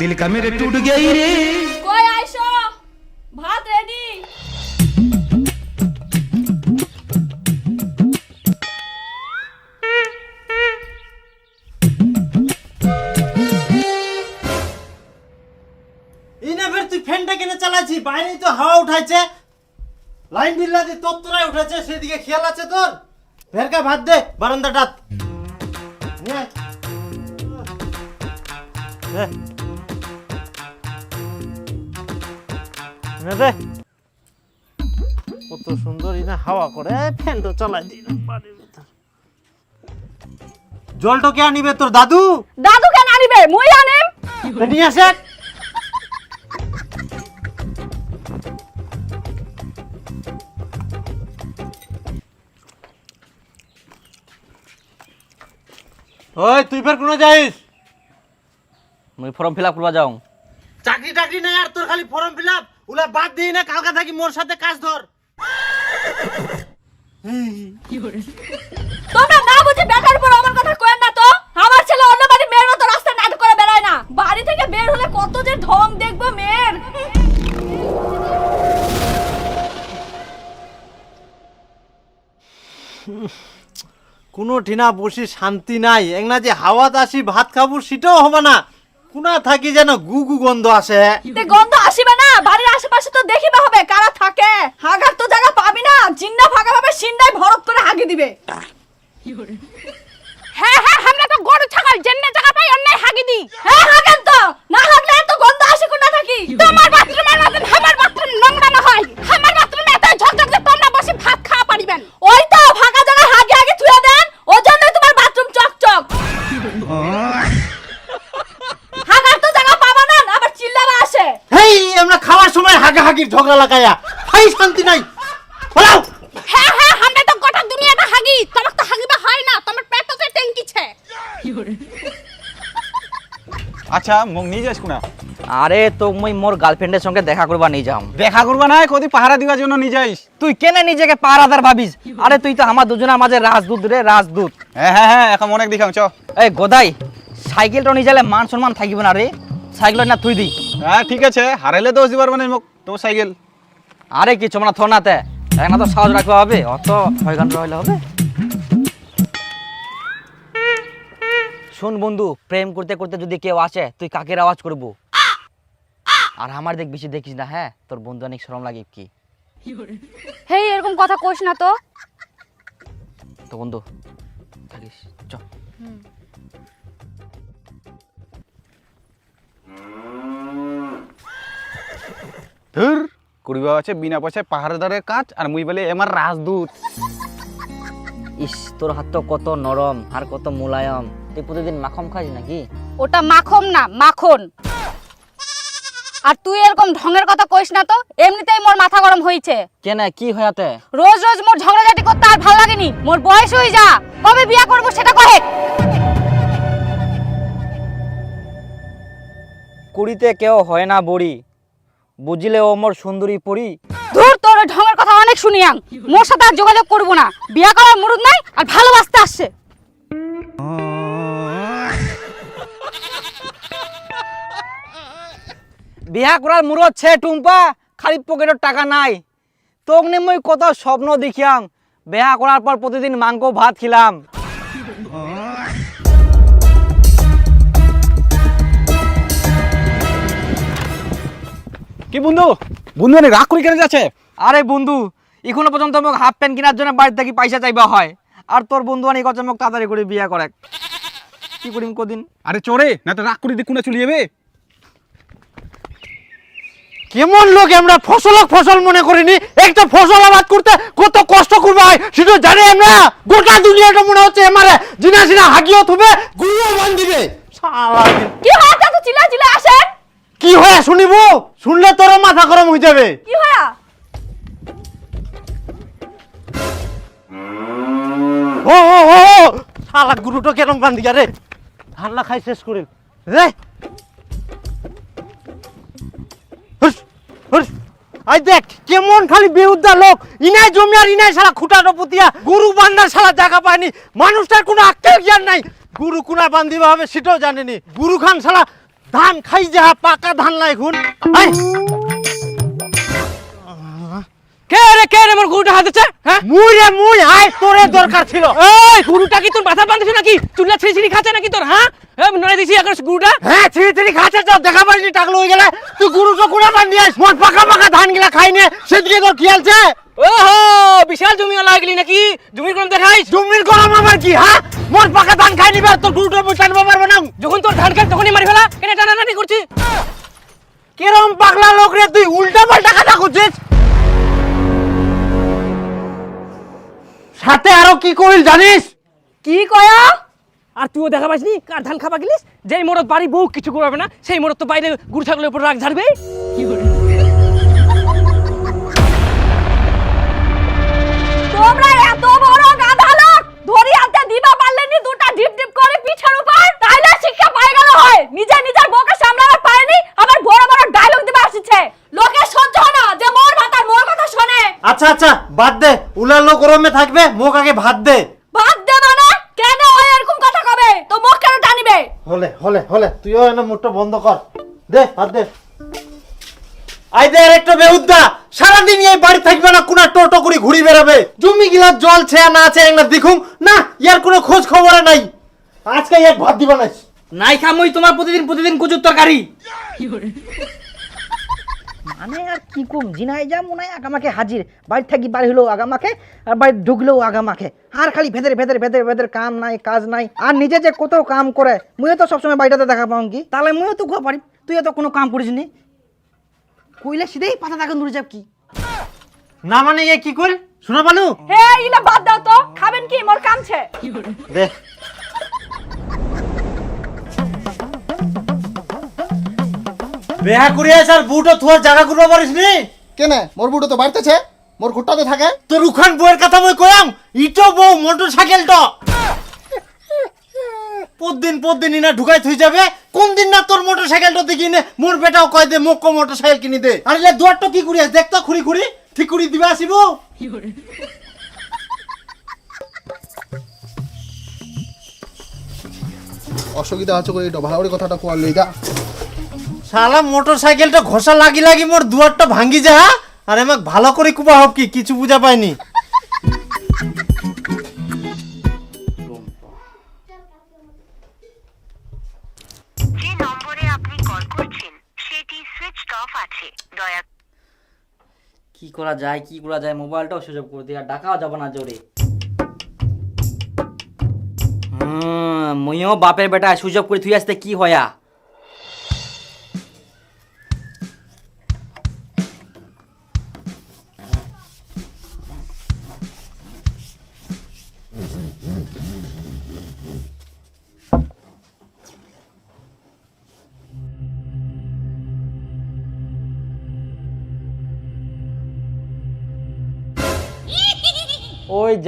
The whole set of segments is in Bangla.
दिल का मेरे टूट गई रे কই আইসো ভাত রেডি এই না ফের তুই ফ্যানটা কেন চালাচ্ছি বাইরেই তো হাওয়া উঠাইছে লাইন বিল্লা দিয়ে তত্তরায় উঠেছে সেদিকে খেয়াল আছে তোর ফেরকা ভাত দে বারান্দাটাত নিয়ে আয়। দে। কত সুন্দর ইনা হাওয়া করে। ফ্যানটা চালাই দিই বাড়ির ভিতর। জলটা কে আনিবে তোর দাদু? দাদু কেন আনিবে? মুই আনিম। তা নিয়ে আসে। ওই তুই ফের কোনো যাইস? মুই ফর্ম ফিল আপ করবা যাও। চাকরি টাকরি নাই আর তোর খালি ফর্ম ফিল আপ? ওলা বাদ দিই না কালকা থাকি মোর সাথে কাজ ধর। তোমরা না বুঝে বেকার উপর আমার কথা কয়েন না তো? আমার ছেলে অন্য বাড়ি মেয়ের মতো রাস্তায় নাটক করে বেড়ায় না। বাড়ি থেকে বের হলে কত যে ঢং দেখব মেয়ের। কোনো ঠিনা বসি শান্তি নাই। একনা যে হাওয়াত আসি ভাত খাব সেটাও হবে না। কোনা থাকি যেন গু গু গন্ধ আসে। গন্ধ আসিবে না বাড়ির আশেপাশে তো দেখিবে হবে কারা থাকে হাগার তো জায়গা পাবি না জিন্না সিন্দাই ভরত করে হাগি দিবে। হ্যাঁ হ্যাঁ আমরা তো গরু, ছাগল জেন্নে জায়গা পাই অন্যায় হাগি দি হ্যাঁ হাগেন তো। না হাগলে এত গন্ধ আসে কোনা থাকি। তোমার বাথরুমের মতন আমার বাথরুম নোংরা না হয়। আমার বাথরুমে এত ঝকঝক যে তোমরা বসে ভাত খাওয়া পারিবেন। ওই তো ফাঁকা জায়গা হাগে হাগে থুয়ে দেন। ওই জন্যই তোমার বাথরুম চকচক। হাগার তো জায়গা পাবা না, আবার চিল্লাবা আসে। হেই, আমরা খাওয়ার সময় হাগা হাগির ঝগড়া লাগাইয়া হাই শান্তি নাই বলাও হ্যাঁ হ্যাঁ আমরা তো গোটা দুনিয়াটা হাগি তোমার তো হাগিবা হয় না তোমার পেটটা তো ট্যাঙ্কিছে আচ্ছা মোক নিয়ে যাস কোনা? আরে তো মুই মোর গার্লফ্রেন্ডের সঙ্গে দেখা করবা নিয়ে যাও দেখা করবা না কদি পাহারা দিবার জন্য নিয়ে যাইস তুই কেনে নিজেকে পারাদার ভাবিস আরে তুই তো আমার দুজনের মাঝে রাজদূত রে রাজদূত হ্যাঁ হ্যাঁ হ্যাঁ এখন অনেক দেখাম চ। এই গোদাই সাইকেলটা নিয়ে যালে মান সম্মান থাকিব না রে সাইকেল না তুই দি হ্যাঁ ঠিক আছে হারাইলে দোষ দিবার মানে মোক তো সাইকেল আরে কিছু মানে থনাতে? এখন তো সাহস রাখবা হবে অত ছয় ঘণ্টা হইলে হবে। শোন বন্ধু প্রেম করতে করতে যদি কেউ আসে তুই কাকের আওয়াজ করব? আর আমার দেখ বেশি দেখিস না হ্যাঁ? তোর বন্ধু অনেক শরম লাগে কি? হেই এরকম কথা কোস না তো। তো বন্ধু থাকিস চ। ধুর করিবা আছে বিনা পয়সায় পাহারাদারের কাজ আর মুই বলে আমার রাজদূত। ইস তোর হাত তো কত নরম আর কত মোলায়ম। তুই প্রতিদিন মাখম খাস নাকি? ওটা মাখন না মাখন। আর তুই এরকম ঢঙের কথা কইস না তো এমনিতেই মোর মাথা গরম হইছে। কেন কি হয়াতে রোজ রোজ মোর ঝগড়াঝাটি করতে আর ভালো লাগেনি মোর বয়স হয়ে যা কবে বিয়া করব সেটা কহে। কুড়িতে কেউ হয় না বড়ি বুঝলে ও মোর সুন্দরী পড়ি ধুর তোর ঢঙের কথা অনেক শুনিয়াং মোর সাথে আর যোগাযোগ করব না। বিয়া করার মুরুদ নাই আর ভালোবাসতে আসছে। বিয়া করার মুরত ছে টুম্পা খালি পকেটের টাকা নাই। তোক নিয়ে মই কত স্বপ্ন দেখিয়াম বিয়া করার পর প্রতিদিন মাংস ভাত খিলাম। কি বন্ধু? বন্ধু রাগ করি কেন যাচ্ছে আরে বন্ধু এখনও পর্যন্ত মোক হাফ প্যান্ট কেনার জন্য বাড়ি থেকে পয়সা চাইবা হয়। আর তোর বন্ধু অনেক কথা মোক তাড়াতাড়ি করে বিয়া করে। কি করিম কদিন? আরে চোরে না তো রাগ করি দিয়ে কোনে চলে যাবে কেমন লোক আমরা? ফসলক ফসল মনে করিনি। একটা ফসল আবাদ করতে কত কষ্ট করবে হয় সেটা জানি আমরা। গোটা দুনিয়াটা মনে হচ্ছে আমারে। জিনা জিনা হাগিও থুবে। গুড়িও বান দিবে। শালা কি হয় এত চিল্লা চিল্লা আসেন। কি হয়ে শুনিব? শুনলে তোর মাথা গরম হয়ে যাবে। কি হয় ও শালা গুরুটো কেরম বান দিয়া রে ঠান্ডা খাই শেষ করিল রে। আই দেখ, কেমন খালি বেউদ্দা লোক। ইনাই জমি আর ইনাই শালা খুঁটাটো পুতিয়া গরু বান্ধার শালা জায়গা পায়নি। মানুষটার কোনো আক্কেল জ্ঞান নাই। গুরু কুনা বান্ধিবা হবে সেটাও জানেনি। গুরু খান শালা ধান খাই যা পাকা ধান লাই খুন। আই। কে রে কে রে মোর গরুটা হাতেছে হ্যাঁ? মুই রে মুই আয় তোরে দরকার ছিল। এই গরুটা কি তোর মাথা বাঁধছে নাকি? চুল্লা ছিঁড়ি ছিঁড়ি খাচ্ছে নাকি তোর হ্যাঁ? এ নড়ে দিছি এখন গরুটা। হ্যাঁ ছিঁড়ি ছিঁড়ি খাচ্ছে তো দেখা পাইনি টাকলো হয়ে গেলে। তুই গুরু তো কুড়া বান দিয়াস মোর পাকা পাকা ধান গিলা খাই নে সেদিকে তোর খেয়ালছে ওহো বিশাল জমি লাগলি নাকি? জমির কোন দেখাইস? জমির গরম আমার কি হ্যাঁ? মোর পাকা ধান খাই নিবে তোর গুরুটা মুই টানবো পারব না। যখন তোর ধান খাই তখনই মারি ফেলা। কেন টানাটানি করছিস? কিরম পাগলা লোক রে তুই উল্টা পাল্টা কথা করছিস সাথে আরও কি করিল জানিস? কি কয়া? আর তুইও দেখা পাইসনি কার ধান খাবা গেলিস? যেই মোড়ত বাড়ি বউ কিছু করবে না সেই মোড়ত তো বাইরে গুড় ছাগলের উপর রাগ ঝাড়বে। তোমরা এত বড় গাধা লোক! ধরি হাতে দিবা পারলেনি দুটা ডিপ ডিপ করে পিঠের উপর তাইলে শিক্ষা পাই গেল হয়। নিজে নিজের বউকে সামলাতে পারেনি আবার বড় বড় ডায়লগ দিবা আসছে। লোকে সহ্য না যে মোর ভাতার মোর কথা শোনে। আচ্ছা আচ্ছা বাদ দে। উলালো গরমে থাকবে মুখ আগে ভাত দে। বাদ দে মানে? কেন হয় এরকম কথা কবে? তো মুখ কেন টানিবে? হলে হলে হলে তুইও এনে মুখটা বন্ধ কর। দে ভাত দে। আই দে একটা বেহুদ্দা সারাদিন এই বাড়ি থাকবে না কোনা টোটো করে ঘুরি বেড়াবে। জমি গিলা জল ছে না আছে না দেখুন না ইয়ার কোনো খোঁজ খবর নাই। আজকে এক ভাত দিবা নাই নাই খামই তোমার প্রতিদিন প্রতিদিন কুচুর তরকারি। মানে আর কি কম জিনাই যা মনে হয় আগামাকে হাজির। বাড়ি থাকি বাড়ি হলেও আগামাকে আর বাড়ি ঢুকলেও আগামাকে। আর খালি ভেদের ভেদের ভেতরে ভেদের কাম নাই কাজ নাই। আর নিজে যে কত কাম করে মুইও তো সবসময় বাড়িটাতে দেখা পাও কি তাহলে মুইও তো ঘুয়া পারি তুই তো কোনো কাম করিস নি? কইলে সিধেই পাতা দেখা দূরে যাব কি? না মানে এ কি কর শোনা পালু হে ইলা বাদ দাও তো। খাবেন কি? মোর কামছে দে। বেহা করি আস আর বুটো থুয়ার জায়গা করব পারিস নি? কেনে? মোর বুড়ো তো বাড়িতেছে। মোর ঘুরটাতে থাকে। তোর উখান বউয়ের কথা মই কয়াম ইটো বউ মোটর সাইকেল তো পরদিন পরদিন ইনা ঢুকাই থই যাবে। কোন দিন না তোর মোটর সাইকেলটা দেখি নে? মোর বেটাও কয় দে মোক মোটর সাইকেল কিনি দে। আর এলে দুয়ারটা কি করি দেখ তো খুরি খুরি ঠিক করি দিবে আসিব? অসুবিধা আছে করে এটা ভালো করে কথাটা কোয়ার লই যা। শালা মোটর সাইকেলটা ঘষা লাগি লাগি মোর দুয়ারটা ভাঙ্গি যা আর আমাক ভালো করে কুবা হব কি কিছু বুঝা পাইনি। যে নম্বরে আপনি কল করছেন সেটি সুইচড অফ আছে। দয়া কি করা যায় কি করা যায় মোবাইলটাও সুযোগ করে দিয়ে আর ডাকাও যাবে না জোরে। হুম, মুইও বাপের বেটা সুযোগ করে তুই আসতে কি হয়া?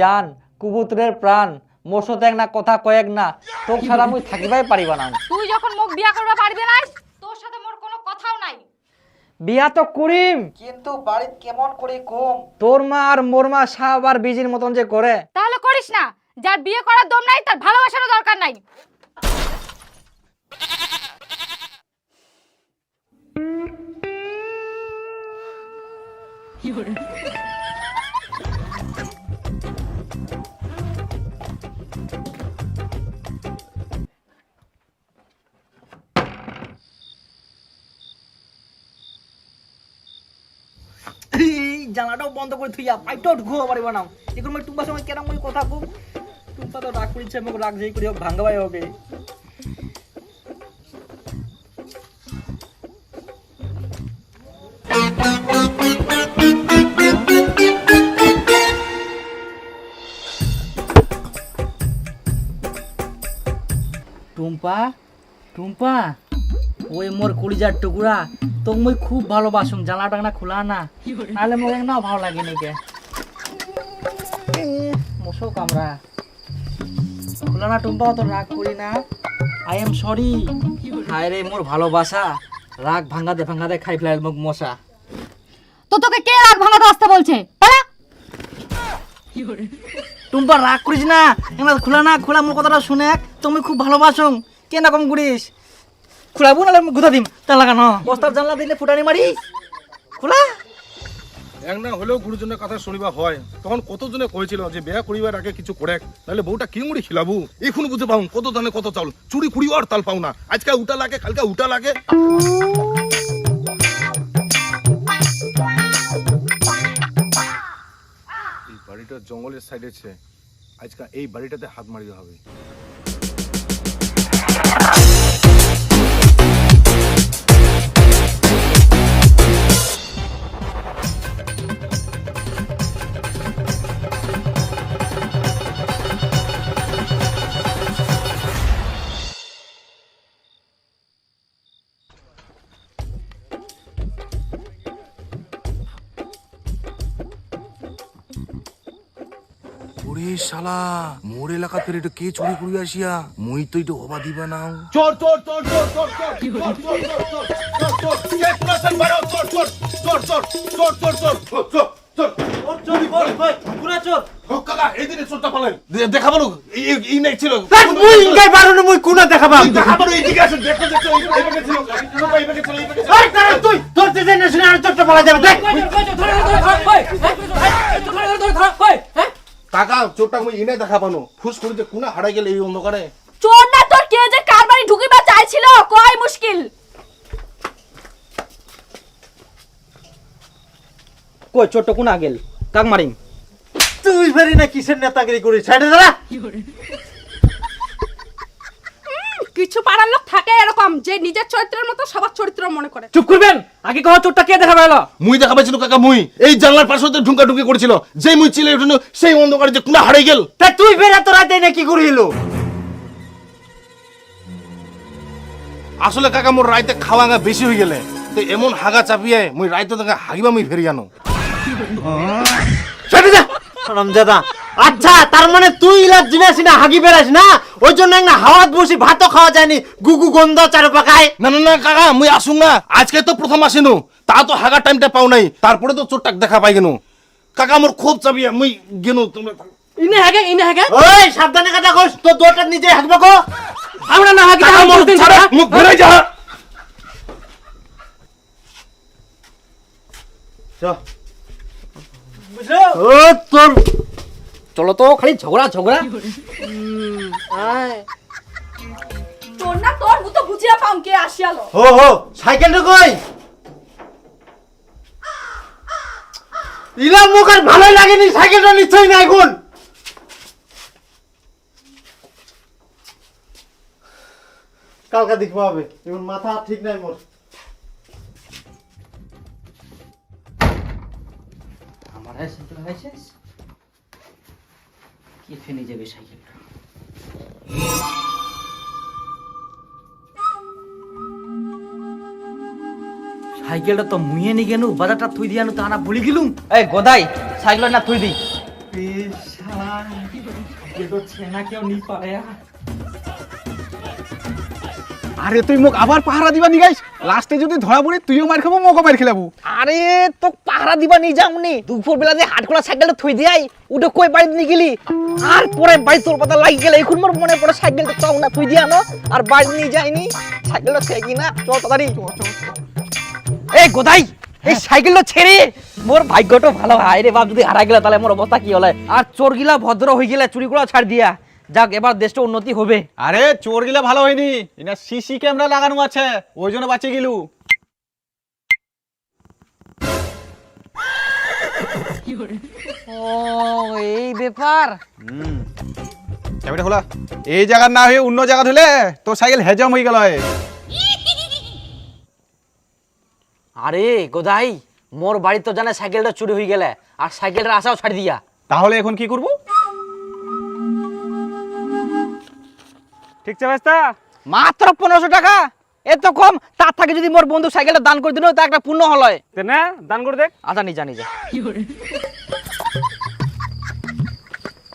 জান কুবুতরের প্রাণ মোর এক না কথা কয়েক না তোক ছাড়া মুই থাকিবাই পারিবা না। তুই যখন মুখ বিয়া করবা পারবি না তোর সাথে মোর কোনো কথাও নাই। বিয়া তো করিম। কিন্তু বাড়িত কেমন করি কম? তোর মা আর মোর মা সাব আর বিজির মতন যে করে। তাহলে করিস না যার বিয়ে করার দম নাই তার ভালোবাসারও দরকার নাই। জানাটাও বন্ধ করে থুইয়া পাইটাও ঢুকতে পারিবা না এখন মই টুম্পার সময় কেন মই কথা কম। টুম্পা তো রাগ করিছে, মোক রাগ যেই করি হোক, ভাঙ্গাবাই হবে টুম্পা টুম্পা, ওই মোর কলিজার টুকুরা তোক মই খুব ভালোবাসুম জানলা টাংলা খোলা না। নাহলে মোর না ভালো লাগে নাকি মশো কামরা। খোলা না টুম্পা তো রাগ করি না। আই এম সরি হায় রে মোর ভালোবাসা। রাগ ভাঙাতে ভাঙাতে খাই ফেলাই মোক মশা তো তোকে কে রাগ ভাঙাতে আসতে বলছে? পালা। টুম্পা রাগ করিস না। এবার খোলা না খোলা মোর কথাটা শুনে। তুমি খুব ভালোবাসুম কেন কম করিস? খোলাবো নাহলে গুদা দিম। তা লাগানো বস্তার জানলা দিলে ফুটানি মারি খোলা একনা হলেও গুরুজনের কথা শুনিবা হয়। তখন কতজনে কয়েছিল যে বিয়া করিবার আগে কিছু করে। তাহলে বউটা কি মুড়ি খিলাবু। এখন বুঝে পাও কত দানে কত চাউল। চুরি কুড়ি আর তাল পাও না। আজকে উটা লাগে কালকে উটা লাগে। এই বাড়িটা জঙ্গলের সাইডে আছে আজকে এই বাড়িটাতে হাত মারিতে হবে। ওরে শালা মোর এলাকা ফের এটা কে চুরি করি আসিয়া মুই তো এটা হবা দিবা নাও চোর চোর চোর চোর চোর চোর চোর চোর চোর চোর চোর কে কুনাসন বাড়ো চোর চোর চোর চোর চোর চোর চোর চোর চোর চোর ও কাকা এই দিনে চোরটা পালেন দেখা বলো এই এই- এই নাই ছিল মুই ইনকাই পারুনি মুই কোনা দেখাবাম দেখা বলো এই দিকে আসো দেখো দেখো এই এই ছিল এই ছিল এই ছিল এই তারা তুই তোর যে জেনে আর চোরটা পালা যাবে দেখ কাকা চোরটা মুই ইনে দেখা পানো। ফুস করে যে কোনা হারাই গেল এই অন্ধকারে? চোর না তোর কে যে কার বাড়ি ঢুকিবা চাইছিল কয় মুশকিল। কই চোরটা কোনা গেল কাক মারিম? তুই ভেরি না কিসের নেতাগিরি করিস? সাইডে দাঁড়া। কিছু পাড়ার লোক থাকে এরকম যে নিজের চরিত্রের মতো সবার চরিত্র মনে করে। চুপ করবেন? আগে কহ চোরটা কে দেখাবে এলো মুই দেখা পাইছিল কাকা মুই। এই জানলার পাশে হতে ঢুকা ঢুকি করেছিল। যেই মুই চিলে উঠল সেই অন্ধকারে যে কোনা হারাই গেল। তা তুই ফের এত রাতে না কি করিল? আসলে কাকা মোর রাইতে খাওয়াঙ্গা বেশি হয়ে গেলে। তো এমন হাগা চাপিয়ে মুই রাইতে দেখা হাগিবা মুই ফেরি আনো। যা! রমজাদা আচ্ছা তার মানে তুই ইলাজ জিনিস না হাগি বেড়াস না? ওই জন্য না হাওয়াত বসি ভাতও খাওয়া যায়নি গুগু গন্ধ চারো পাকায় না না না কাকা মুই আসুন না। আজকে তো প্রথম আসিনু। তা তো হাগার টাইমটা পাও নাই। তারপরে তো চোরটাক দেখা পাই গেনু। কাকা মোর খুব চাপিয়ে মুই গেনু তোমরা ইনে হাগে ইনে হাগে। ওই সাবধানে কথা কস তো দুটা নিজে হাগবা কো। আমরা না হাগে কাকা মোর ছাড়া মুখ ঘুরে যা। ও তোর চলো তো খালি ঝগড়া ঝগড়া। তোর না তোর মতো বুঝিয়া পাম কে আসিয়ালো হো হো সাইকেলটা কই? ইলা মুখ আর ভালোই লাগেনি সাইকেলটা নিশ্চয়ই নাই গুণ কালকা দেখব হবে এখন মাথা ঠিক নাই মোর। আমার ফেনে যাবে সাইকেলটা। সাইকেলটা তো মুইয়ে নি গেনু বাজারটা থুই দিয়ানু তা না ভুলি গেলুম? এই গোদাই সাইকেল না থুই দি। আরে তুই মোক আবার পাহারা দিবা নিগাইস লাস্টে যদি ধরা পড়ি তুইও মার খাব মোকে মার খেলাবো। আরে তো পাহারা দিবা নি যামনি দুপুর বেলা যে হাট করা সাইকেলটা থুই দিয়াই উঠে কই বাড়িতে নি গেলি? আর পরে বাড়ি তোর পাতা লাগি গেলে, এখন মোর মনে পড়ে সাইকেলটা চাও না, থুই দিয়ানো আর বাড়ি নিয়ে যাইনি সাইকেলটা থেকে না চল তাড়াতাড়ি। এই গোদাই, এই সাইকেলটা ছেড়ে। মোর ভাগ্যটা ভালো, হয় রে বাপ, যদি হারা গেলে তাহলে মোর অবস্থা কি হলে? আর চোর গিলা ভদ্র হয়ে গেলে চুরি করা ছাড় দিয়া। যাক, এবার দেশটা উন্নতি হবে। আরে চোর গিলা ভালো হয়নি। এটা সিসি ক্যামেরা লাগানো আছে, ওই জন্য বাঁচে গেলু। ও এই ব্যাপার। খোলা। এই জায়গার না হয়ে অন্য জায়গা হলে তোর সাইকেল হেজম হয়ে গেল আরে গোদাই মোর বাড়ি তো জানে সাইকেলটা চুরি হয়ে গেলে আর আশাও ছাড়ি দিয়া। তাহলে এখন কি করব? ঠিক আছে বেস্তা মাত্র পনেরোশো টাকা? এত কম তার থেকে যদি মোর বন্ধু সাইকেলটা দান করে দিল তা একটা পূর্ণ হল না দান করে দেখ। আচ্ছা নিজা নিজা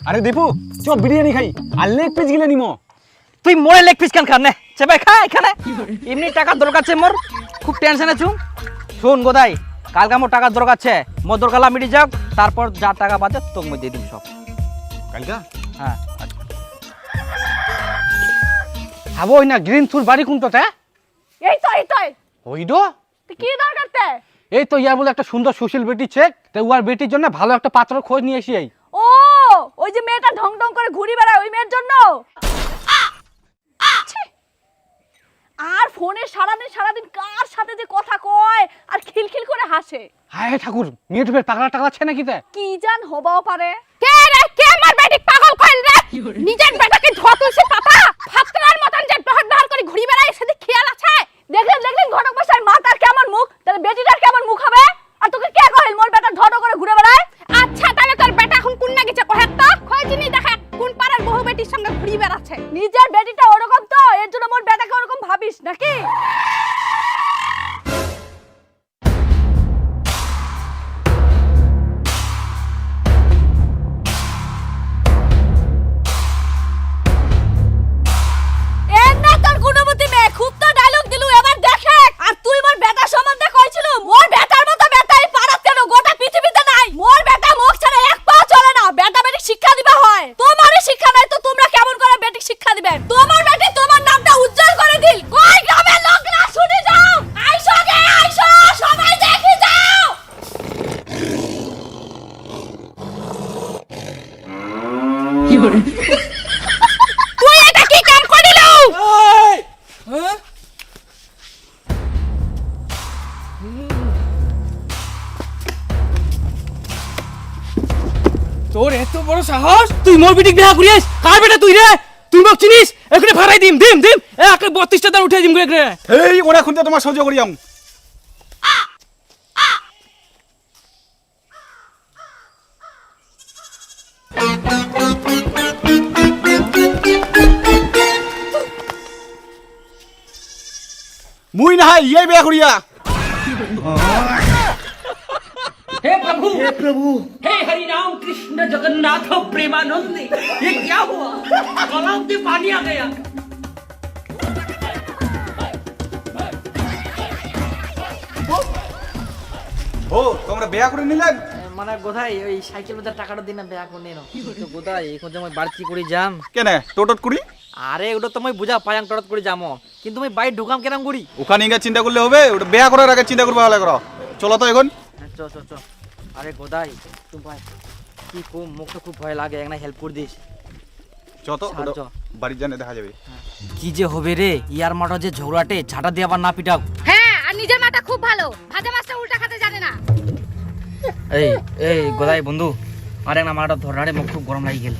আরে দীপু চ বিরিয়ানি খাই। আর লেগ পিস গিলে নিমো। তুই মোরে লেগ পিস কেন খান নে? চেপাই খা এখানে। এমনি টাকার দরকার আছে মোর খুব টেনশনে ছু শুন গোদাই কালকে মোর টাকার দরকার আছে। মোর দরকার মিটি যাক তারপর যা টাকা বাজে তোকে মই দিয়ে দিম সব। কালকা? হ্যাঁ। হাবো না গ্রিন চুর বাড়ি কোনটাতে? এই তো এই তো কি দরকার তে? এই তো ইয়ার বলে একটা সুন্দর সুশীল বেটি চেক তো উয়ার বেটির জন্য ভালো একটা পাত্র খোঁজ নিয়ে এসি এই ও ওই যে মেয়েটা ঢং ঢং করে ঘুরি বেড়ায় ওই মেয়ের জন্য? আর ফোনে সারাদিন সারাদিন কার সাথে যে কথা কয় আর খিলখিল করে হাসে। হায় ঠাকুর মেয়ে টুপের পাগলা টাগলাচ্ছে নাকি তে? কি জান হবাও পারে। কে রে কে আমার বেটি পাগল কইল রে? নিজের বেটাকে ধোয়া তুলছে পাপা? ফাতরার মতন যে ডহর ডহর করে ঘুরি বেড়ায় সেদিকে তোর এত বড় সাহস? তুই মোর বিটিক বিয়া করিস কার বেটা তুই রে? তুই মোক চিনিস? এখানে ভাড়াই দিম দিম দিম। একে বত্রিশটা দান উঠে দিম এখানে। এই, ওরা খুনতে তোমার সহ্য করিয়াম মুই না ইয়ে বিয়া করিয়া हे प्रभु हे प्रभु हे हरि राम कृष्ण जगन्नाथ प्रेमानंद ये क्या हुआ तालाब में पानी आ गया ও তোমরা বিয়া করে নিলেন মানে কোথায় ওই সাইকেল বাজার টাকাটা দিন না বেয়া করে নিন তো কোথায় এখন যে মই বাড়তি করে যাম কেনে টোটট করি আরে ওটা তো মই বুঝা পায়াং টরত করে যামো কিন্তু মই বাইর ঢুকাম কেরাম করি ওখানে ইঙ্গা চিন্তা করলে হবে ওটা বিয়া করার আগে চিন্তা করবে ভালো করো চলো তো এখন চ চ চ আরে গোদাই তুই ভাই। কি কম মুখ তো খুব ভয় লাগে একটা হেল্প করে দিস। যত সাহায্য। বাড়ির জানে দেখা যাবে। কি যে হবে রে ইয়ার মাঠা যে ঝগড়াটে ঝাঁটা দিয়ে আবার না পিটাও। হ্যাঁ আর নিজের মাটা খুব ভালো। ভাজা মাছটা উল্টা খেতে জানে না। এই এই গোদাই বন্ধু আরে না মাটা ধরারে মুখ খুব গরম লাগি গেল।